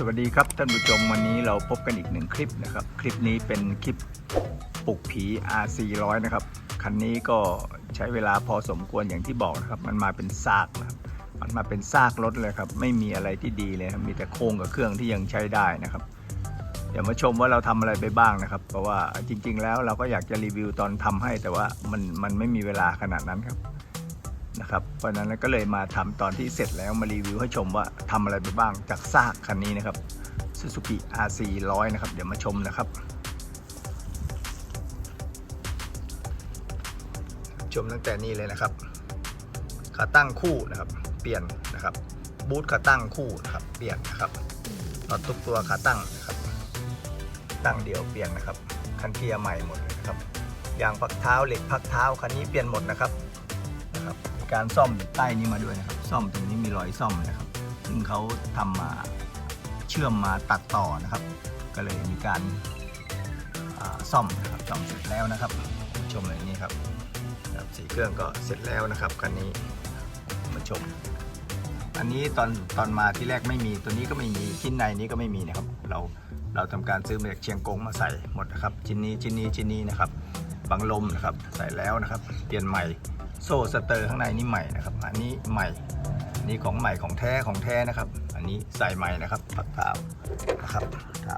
สวัสดีครับท่านผู้ชมวันนี้เราพบกันอีกหนึ่งคลิปนะครับ คลิปนี้เป็นคลิปปลุกผี R400 นะครับ คันนี้ก็ใช้เวลาพอสมควรอย่างที่บอกนะครับ มันมาเป็นซากนะครับ มันมาเป็นซากรถเลยครับ ไม่มีอะไรที่ดีเลยมีแต่โครงกับเครื่องที่ยังใช้ได้นะครับ เดี๋ยวมาชมว่าเราทำอะไรไปบ้างนะครับ เพราะว่าจริง ๆ แล้วเราก็อยากจะรีวิวตอนทำให้แต่ว่ามันมันไม่มีเวลาขนาดนั้นครับ นะครับ เพราะนั้นก็เลยมาทำตอนที่เสร็จแล้วมารีวิวให้ชมว่าทำอะไรไปบ้างจากซากคันนี้นะครับ Suzuki RC 100 นะครับ เดี๋ยวมาชมนะครับ ชมตั้งแต่นี้เลยนะครับขาตั้งคู่นะครับ เปลี่ยนนะครับ บูทขาตั้งคู่นะครับ เปลี่ยนนะครับน็อตทุกตัวขาตั้งนะครับ ตั้งเดียวเปลี่ยนนะครับ คันเกียร์ใหม่หมดเลยนะครับยางพักเท้าเหล็กพักเท้าคันนี้เปลี่ยนหมดนะครับ การซ่อมใต้นี้มาด้วยนะครับ ซ่อมตรงนี้มีรอยซ่อมนะครับ ซึ่งเขาทำมาเชื่อมมาตัดต่อนะครับ ก็เลยมีการาซ่อมนะครับซ่อมเสร็จแล้วนะครับ ชมเลยนี่ครับสีเครื่องก็เสร็จแล้วนะครับคันนี้มาชม อันนี้ตอนตอนมาที่แรกไม่มีตัวนี้ก็ไม่มีชิ้นในนี้ก็ไม่มีนะครับ เราเราทำการซื้อมาจากเชียงกงมาใส่หมดนะครับชิ้นนี้ชิ้นนี้ชิ้นนี้นะครับบังลมนะครับใส่แล้วนะครับ เปลี่ยนใหม่ โซ่สเตอร์ข้างในนี่ใหม่นะครับ อันนี้ใหม่อันนี้ของใหม่ของแท้ของแท้นะครับ อันนี้ใส่ใหม่นะครับปักเท้านะครับเท้า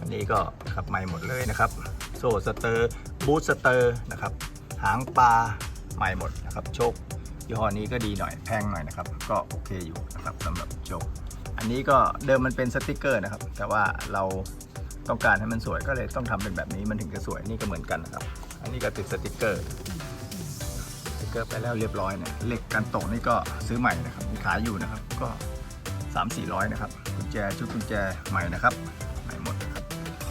อันนี้ก็ครับใหม่หมดเลยนะครับ โซ่สเตอร์บูทสเตอร์นะครับ หางปลาใหม่หมดนะครับโชคยี่ห้อนี้ก็ดีหน่อยแพงหน่อยนะครับ ก็โอเคอยู่นะครับสำหรับโชคอันนี้ก็เดิมมันเป็นสติกเกอร์นะครับ แต่ว่าเราต้องการให้มันสวยก็เลยต้องทำเป็นแบบนี้มันถึงจะสวยนี่ก็เหมือนกันนะครับ อันนี้ก็ติดสติกเกอร์ เกอร์ไปแล้วเรียบร้อยเนี่ยเหล็กกันตะนี่ก็ซื้อใหม่นะครับมีขายอยู่นะครับก็ 3 4 0 0นะครับกุญแจชุดกุญแจใหม่นะครับใหม่หมดนะครับ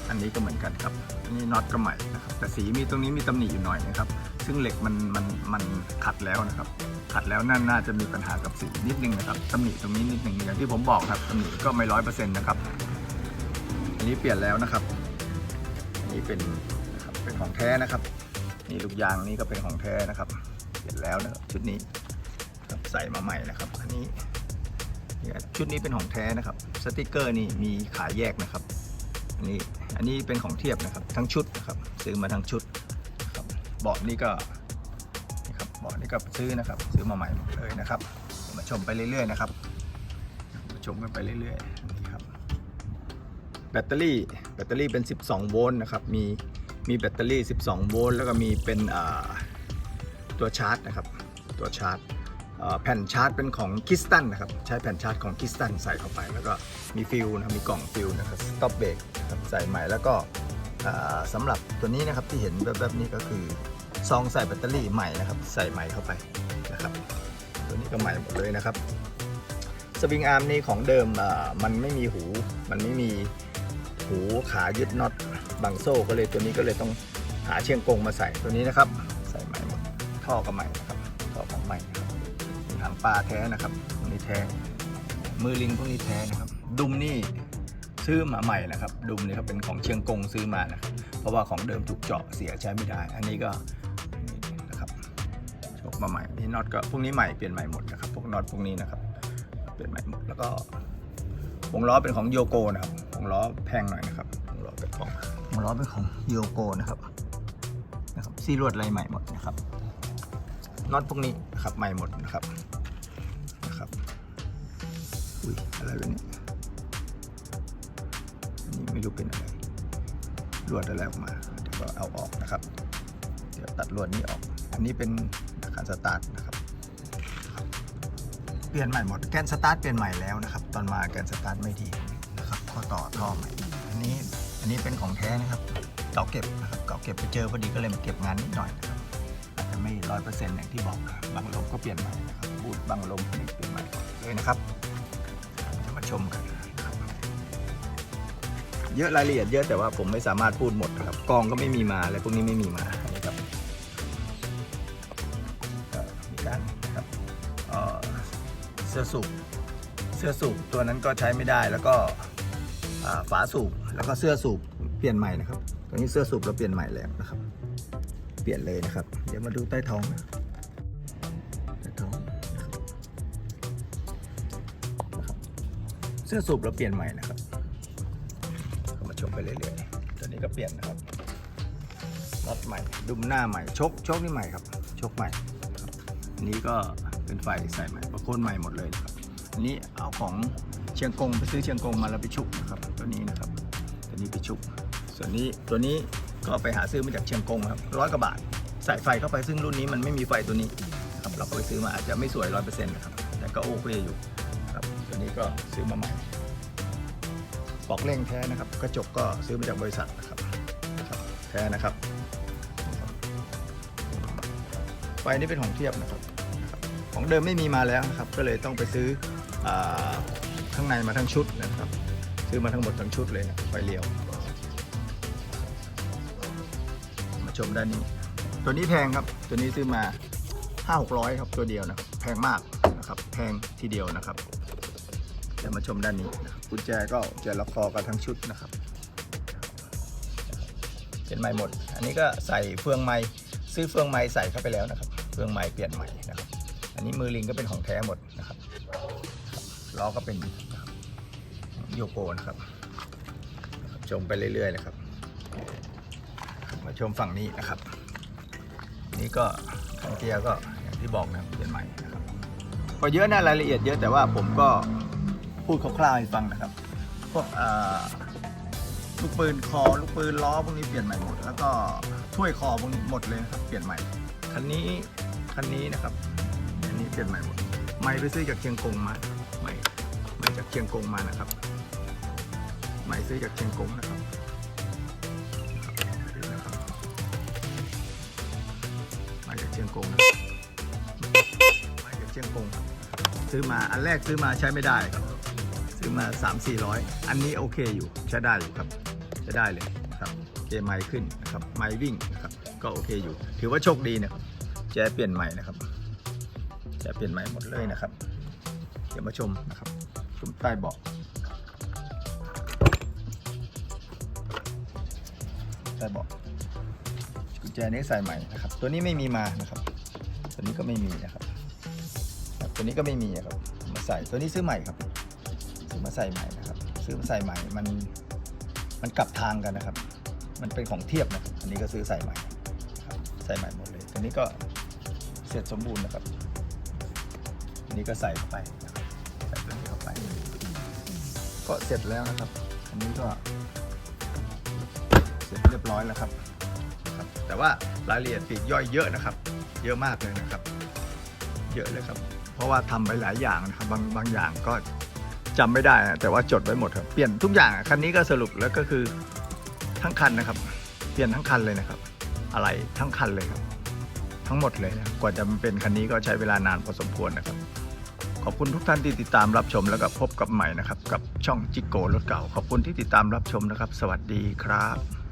อันนี้ก็เหมือนกันครับนนี้น็อตก็ใหม่นะครับแต่สีมีตรงนี้มีตำหนิอยู่หน่อยนะครับ ซึ่งเหล็กมันมันมันขัดแล้วนะครับ ขัดแล้วน่าน่าจะมีปัญหากับสีนิดนึงนะครับตำหนิตรงนี้นิดนึงอย่างที่ผมบอกครับตำหนิก็ไม่ร้อยเปอร์เซ็นต์นะครับอันนี้เปลี่ยนแล้วนะครับอันนี้เป็นนะครับเป็นของแท้นะครับนี่ลูกยางนี่ก็เป็นของแท้นะครับ เสร็จแล้วนะครับชุดนี้ครับใส่มาใหม่นะครับ อันนี้ชุดนี้เป็นของแท้นะครับ สติกเกอร์นี่มีขายแยกนะครับอันนี้อันนี้เป็นของเทียบนะครับ ทั้งชุดนะครับซื้อมาทั้งชุดครับเบาะนี่ก็นี่ครับเบาะนี่ก็ซื้อนะครับ ซื้อมาใหม่หมดเลยนะครับ มาชมไปเรื่อยๆนะครับมาชมกันไปเรื่อยๆนี่ครับแบตเตอรี่แบตเตอรี่เป็น 12 โวลต์นะครับมีมีแบตเตอรี่ 12 โวลต์แล้วก็มีเป็นอ่า ตัวชาร์จนะครับตัวชาร์จแผ่นชาร์จเป็นของคิสตันนะครับใช้แผ่นชาร์จของคิสตันใส่เข้าไป แล้วก็มีฟิลนะมีกล่องฟิลนะครับสต็อปเบรกนะครับใส่ใหม่แล้วก็อ่าสำหรับตัวนี้นะครับที่เห็นแบบๆนี้ก็คือซองใส่แบตเตอรี่ใหม่นะครับใส่ใหม่เข้าไปนะครับตัวนี้ก็ใหม่หมดเลยนะครับสวิงอาร์มนี่ของเดิมมันไม่มีหูมันไม่มีหูขายึดน็อตบังโซ่ก็เลยตัวนี้ก็เลยต้องหาเชียงกงมาใส่ตัวนี้นะครับ ท่อก็ใหม่นะครับท่อของใหม่นะครับหางปลาแท้นะครับพวกนี้แท้ มือลิงพวกนี้แท้นะครับ ดุมนี่ซื้อมาใหม่นะครับ ดุมนี่ครับเป็นของเชียงกงซื้อมานะครับเพราะว่าของเดิมถูกเจาะเสียใช้ไม่ได้ อันนี้ก็นี่นะครับชกมาใหม่นี่น็อตก็พวกนี้ใหม่เปลี่ยนใหม่หมดนะครับพวกน็อตพวกนี้นะครับ เปลี่ยนใหม่หมดแล้วก็วงล้อเป็นของโยโกนะครับวงล้อแพงหน่อยนะครับวงล้อเป็นของวงล้อเป็นของโยโกนะครับนะครับซีรวดอะไรใหม่หมดนะครับ น็อตพวกนี้นะครับใหม่หมดนะครับนะครับอุ้ยอะไรวะเนี่อันนี้ไม่รู้เป็นอะไรลวดอะไรออกมาเดี๋ยวก็เอาออกนะครับ เดี๋ยวตัดลวดนี้ออก อันนี้เป็นคันสตาร์ทนะครับเปลี่ยนใหม่หมดแกนสตาร์ทเปลี่ยนใหม่แล้วนะครับ ตอนมาแกนสตาร์ทไม่ดีนะครับข้อต่อท่อใหม่อันนี้อันนี้เป็นของแท้นะครับเก่าเก็บนะครับเก่าเก็บไปเจอพอดีก็เลยมาเก็บงานนิดหน่อยนะครับ ไม่ร้อยเปอร์เซ็นต์อย่างที่บอกนะครับบางลมก็เปลี่ยนใหม่นะครับบูทบางลมนี่เปลี่ยนใหม่หมดเลยนะครับจะมาชมกันเยอะรายละเอียดเยอะแต่ว่าผมไม่สามารถพูดหมดครับกองก็ไม่มีมาอะไรพวกนี้ไม่มีมานนี้ครับก็มีการนะครับเเสื้อสูบเสื้อสูบตัวนั้นก็ใช้ไม่ได้แล้วก็ฝาสูบแล้วก็เสื้อสูบเปลี่ยนใหม่นะครับตัวนี้เสื้อสูบเราเปลี่ยนใหม่แล้วนะครับ เปลี่ยนเลยนะครับ ดี๋ยวมาดูใต้ท้องนะใต้ท้องนะครับเสื้อสูบเราเปลี่ยนใหม่นะครับก็มาชมไปเรื่อยๆตัวนี้ก็เปลี่ยนนะครับน็อตใหม่ ดุมหน้าใหม่ชกชกนี่ใหม่ครับชกใหม่อันนี้ก็เป็นไฟใส่ใหม่ประโคนใหม่หมดเลยนะครับอันนี้เอาของเชียงกงไปซื้อเชียงกงมาแล้วไปชุบนะครับตัวนี้นะครับตัวนี้ไปชุบส่วนนี้ตัวนี้ก็ไปหาซื้อมาจากเชียงกงครับร้อยกว่าบาท ใส่ไฟเข้าไปซึ่งรุ่นนี้มันไม่มีไฟตัวนี้ครับเราก็ไปซื้อมาอาจจะไม่สวยร้อยเปอร์เซ็นต์นะครับแต่ก็โอเคอยู่ครับตัวนี้ก็ซื้อมาใหม่ปลอกเล่งแท้นะครับ กระจกก็ซื้อมาจากบริษัทนะครับแท้นะครับไฟนี่เป็นของเทียบนะครับ ของเดิมไม่มีมาแล้วนะครับ ก็เลยต้องไปซื้ออข้างในมาทั้งชุดนะครับ ซื้อมาทั้งหมดทั้งชุดเลยนะไฟเลี้ยว มาชมด้านนี้ ตัวนี้แพงครับ ตัวนี้ซื้อมา5 6 0 0ครับตัวเดียวนะแพงมากนะครับ แพงทีเดียวนะครับเดี๋ยวมาชมด้านนี้นะกุญแจก็กุญแจล็อกคอกันทั้งชุดนะครับ เป็นไม้หมด อันนี้ก็ใส่เฟืองไม้ซื้อเฟืองไม้ใส่เข้าไปแล้วนะครับ เฟืองไม้เปลี่ยนใหม่นะครับ อันนี้มือลิงก็เป็นของแท้หมดนะครับล้อก็เป็นโยโกนะครับ ชมไปเรื่อยๆเลยครับ มาชมฝั่งนี้นะครับ นี่ก็ทางเกียร์ก็อย่างที่บอกนะครับเปลี่ยนใหม่นะครับก็เยอะนะรายละเอียดเยอะแต่ว่าผมก็พูดคร่าวๆให้ฟังนะครับ พวกลูกปืนคอลูกปืนล้อพวกนี้เปลี่ยนใหม่หมด แล้วก็ถ้วยคอพวกนี้หมดเลยครับเปลี่ยนใหม่คันนี้คันนี้นะครับอันนี้เปลี่ยนใหม่หมดไม่ไปซื้อจากเชียงกงมาไม่ไม่จากเชียงกงมานะครับไม่ซื้อจากเชียงกงนะครับ เชียงกงนะครับมาจากเชียงกงซื้อมาอันแรกซื้อมาใช้ไม่ได้ครับซื้อมา 3 4 0 0 อันนี้โอเคอยู่ใช้ได้อยู่ครับใช้ได้เลยครับเกมไม้ขึ้นนะครับไม้วิ่งนะครับก็โอเคอยู่ ถือว่าโชคดีนะครับแจเปลี่ยนใหม่นะครับแจเปลี่ยนใหม่หมดเลยนะครับ เดี๋ยวมาชมนะครับชมใต้เบาะใต้เบาะ ญแจนี้ใส่ใหม่นะครับ ตัวนี้ไม่มีมานะครับ ตัวนี้ก็ไม่มีนะครับตัวนี้ก็ไม่มีครับ มาใส่ตัวนี้ซื้อใหม่ครับ ซื้อมาใส่ใหม่นะครับ ซื้อมาใส่ใหม่มันมันกลับทางกันนะครับ มันเป็นของเทียบนะครับ อันนี้ก็ซื้อใส่ใหม่ครับใส่ใหม่หมดเลย ตัวนี้ก็เสร็จสมบูรณ์นะครับอันนี้ก็ใส่เข้าไปใส่ตัวนี้เข้าไป ก็เสร็จแล้วนะครับ อันนี้ก็เสร็จเรียบร้อยแล้วครับ แต่ว่ารายละเอียดปีกย่อยเยอะนะครับ เยอะมากเลยนะครับ เยอะเลยครับ เพราะว่าทำไปหลายอย่างนะครับบางบางอย่างก็จำไม่ได้นะแต่ว่าจดไว้หมดครับเปลี่ยนทุกอย่างคันนี้ก็สรุปแล้วก็คือทั้งคันนะครับ เปลี่ยนทั้งคันเลยนะครับ อะไรทั้งคันเลยครับ ทั้งหมดเลยนะกว่าจะเป็นคันนี้ก็ใช้เวลานานพอสมควรนะครับ ขอบคุณทุกท่านที่ติดตามรับชมแล้วก็พบกับใหม่นะครับ กับช่องจิกโกรถเก่า ขอบคุณที่ติดตามรับชมนะครับ สวัสดีครับ